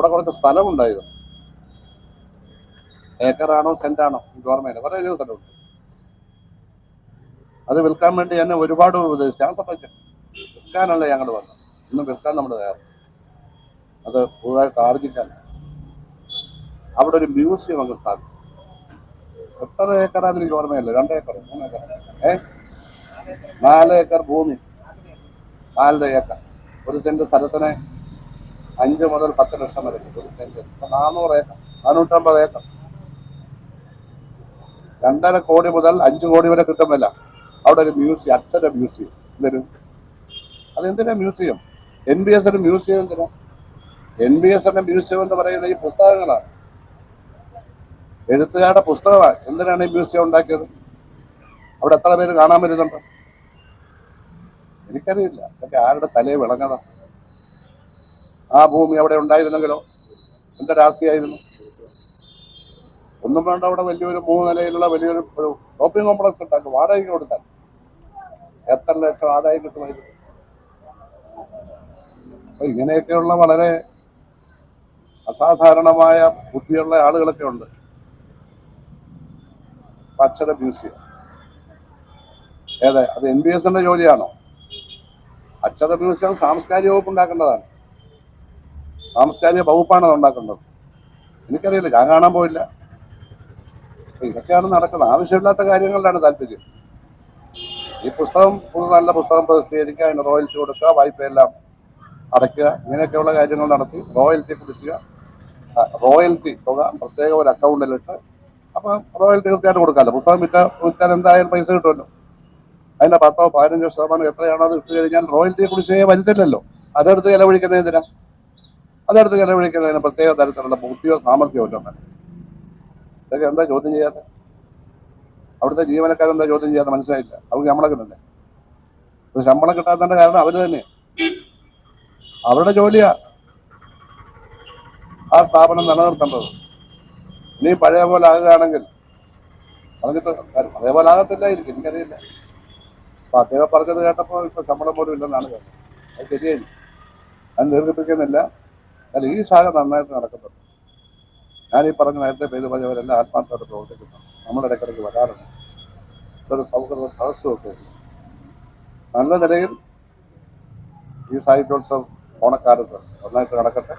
ഇവിടെ കുറച്ച് സ്ഥലമുണ്ടായിരുന്നു. ഏക്കറാണോ സെന്റാണോ ഓർമ്മയില്ല. കുറേ അധികം സ്ഥലമുണ്ട് അത് വിൽക്കാൻ വേണ്ടി എന്നെ ഒരുപാട് ഉപദേശിച്ചു. ഞാൻ സമ്മതിച്ചു വിൽക്കാനല്ല ഞങ്ങൾ വന്നത്. ഇന്നും വിൽക്കാൻ നമ്മൾ തയ്യാറ് അത് പുതുതായിട്ട് ആർജിക്കാൻ. അവിടെ ഒരു മ്യൂസിയം അങ്ങ് സ്ഥാപിച്ചു. എത്ര ഏക്കറാന്ന് എനിക്ക് ഓർമ്മയില്ല. രണ്ട് ഏക്കർ മൂന്ന് ഏക്കർ ഏ? നാല് ഏക്കർ ഭൂമി. നാലര ഏക്കർ. ഒരു സെന്റ് സ്ഥലത്തിന് അഞ്ച് മുതൽ പത്ത് ലക്ഷം വരെ കിട്ടും. സെന്റ് നാനൂറ് ഏക്കർ നാനൂറ്റമ്പത് ഏക്കർ. രണ്ടര കോടി മുതൽ അഞ്ച് കോടി വരെ കിട്ടുമല്ല അവിടെ ഒരു മ്യൂസിയം അക്ഷര മ്യൂസിയം. എന്തിനു? അതെന്തിനാ museum? N B S museum എന്തിനാ? എൻ ബി എസ് മ്യൂസിയം എന്ന് പറയുന്ന ഈ പുസ്തകങ്ങളാണ്. എഴുത്തുകാരുടെ പുസ്തകമാണ്. എന്തിനാണ് ഈ മ്യൂസിയം ഉണ്ടാക്കിയത്? അവിടെ എത്ര പേര് കാണാൻ വരുന്നുണ്ട്? എനിക്കറിയില്ല. അതൊക്കെ ആരുടെ തലയെ വിളങ്ങത ആ ഭൂമി അവിടെ ഉണ്ടായിരുന്നെങ്കിലോ? എന്താ രാസ്തിയായിരുന്നു ഒന്നും വേണ്ട അവിടെ വലിയൊരു മൂന്ന് നിലയിലുള്ള വലിയൊരു ഒരു ഷോപ്പിംഗ് കോംപ്ലക്സ് ഉണ്ടാക്കും. വാടകയ്ക്ക് കൊടുത്താൽ. എത്ര ലക്ഷം ആദായം കിട്ടുമായിരുന്നു? അപ്പൊ ഇങ്ങനെയൊക്കെയുള്ള വളരെ അസാധാരണമായ ബുദ്ധിയുള്ള ആളുകളൊക്കെ ഉണ്ട്. അക്ഷര മ്യൂസിയം. ഏത് അത് എൻ ബി എസിന്റെ ജോലിയാണോ? അക്ഷര മ്യൂസിയം സാംസ്കാരിക വകുപ്പ് ഉണ്ടാക്കേണ്ടതാണ്. സാംസ്കാരിക വകുപ്പാണ് അത് ഉണ്ടാക്കേണ്ടത്. എനിക്കറിയില്ല ഞാൻ കാണാൻ പോയില്ല. ഇതൊക്കെയാണ് നടക്കുന്നത്. ആവശ്യമില്ലാത്ത കാര്യങ്ങളിലാണ് താല്പര്യം. ഈ പുസ്തകം നല്ല പുസ്തകം പ്രസിദ്ധീകരിക്കുക അതിന് റോയൽറ്റി കൊടുക്കുക വായ്പയെല്ലാം അടയ്ക്കുക ഇങ്ങനെയൊക്കെയുള്ള കാര്യങ്ങൾ നടത്തി റോയൽറ്റി കുടിക്കുക റോയൽറ്റി തുക പ്രത്യേക ഒരു അക്കൗണ്ടിലിട്ട് അപ്പം റോയൽറ്റി കൃത്യമായിട്ട് കൊടുക്കാമല്ലോ. പുസ്തകം വിറ്റ വിറ്റാൽ എന്തായാലും പൈസ കിട്ടുമല്ലോ. അതിന്റെ പത്തോ പതിനഞ്ചോ ശതമാനം എത്രയാണോ അത് ഇട്ട് കഴിഞ്ഞാൽ റോയൽറ്റി കുടിശ്ശികയെ വരുത്തില്ലല്ലോ. അതെടുത്ത് ചെലവഴിക്കുന്നത് എന്തിനാ? അതെടുത്ത് ചെലവഴിക്കുന്നതിന് പ്രത്യേക തരത്തിലുള്ള ബുദ്ധിയോ സാമർഥ്യമോ ഒന്നും വേണം ഇതൊക്കെ എന്താ ചോദ്യം ചെയ്യാത്ത? അവിടുത്തെ ജീവനക്കാരെന്താ ചോദ്യം ചെയ്യാത്ത മനസ്സിലായില്ല. അവർക്ക് ശമ്പളം കിട്ടണ്ടേ? ഒരു ശമ്പളം കിട്ടാത്തതിന്റെ കാരണം അവർ തന്നെ അവരുടെ ജോലിയാ ആ സ്ഥാപനം നിലനിർത്തേണ്ടത്. ഇനി പഴയ പോലെ ആകുകയാണെങ്കിൽ പറഞ്ഞിട്ട് അതേപോലെ ആകത്തില്ലായിരിക്കും എനിക്കറിയില്ല. അപ്പൊ അദ്ദേഹം പറഞ്ഞത് കേട്ടപ്പോ ഇപ്പൊ ശമ്പളം പോലും ഇല്ലെന്നാണ് കേട്ടത്. അത് ശരിയായി. അത് ദീർഘിപ്പിക്കുന്നില്ല എന്നാൽ ഈ ശാഖ നന്നായിട്ട് നടക്കുന്നുണ്ട്. ഞാൻ ഈ പറഞ്ഞ നേരത്തെ പെയ്തു പറഞ്ഞവരെല്ലാം ആത്മാർത്ഥമായിട്ട് പ്രവർത്തിക്കുന്നു നമ്മുടെ ഇടയ്ക്കിടയ്ക്ക് വരാറുണ്ട്. ഇതൊരു സൗഹൃദ സദസ്സുമൊക്കെ. നല്ല നിലയിൽ ഈ സാഹിത്യോത്സവം ഓണക്കാലത്ത് നന്നായിട്ട് നടക്കട്ടെ.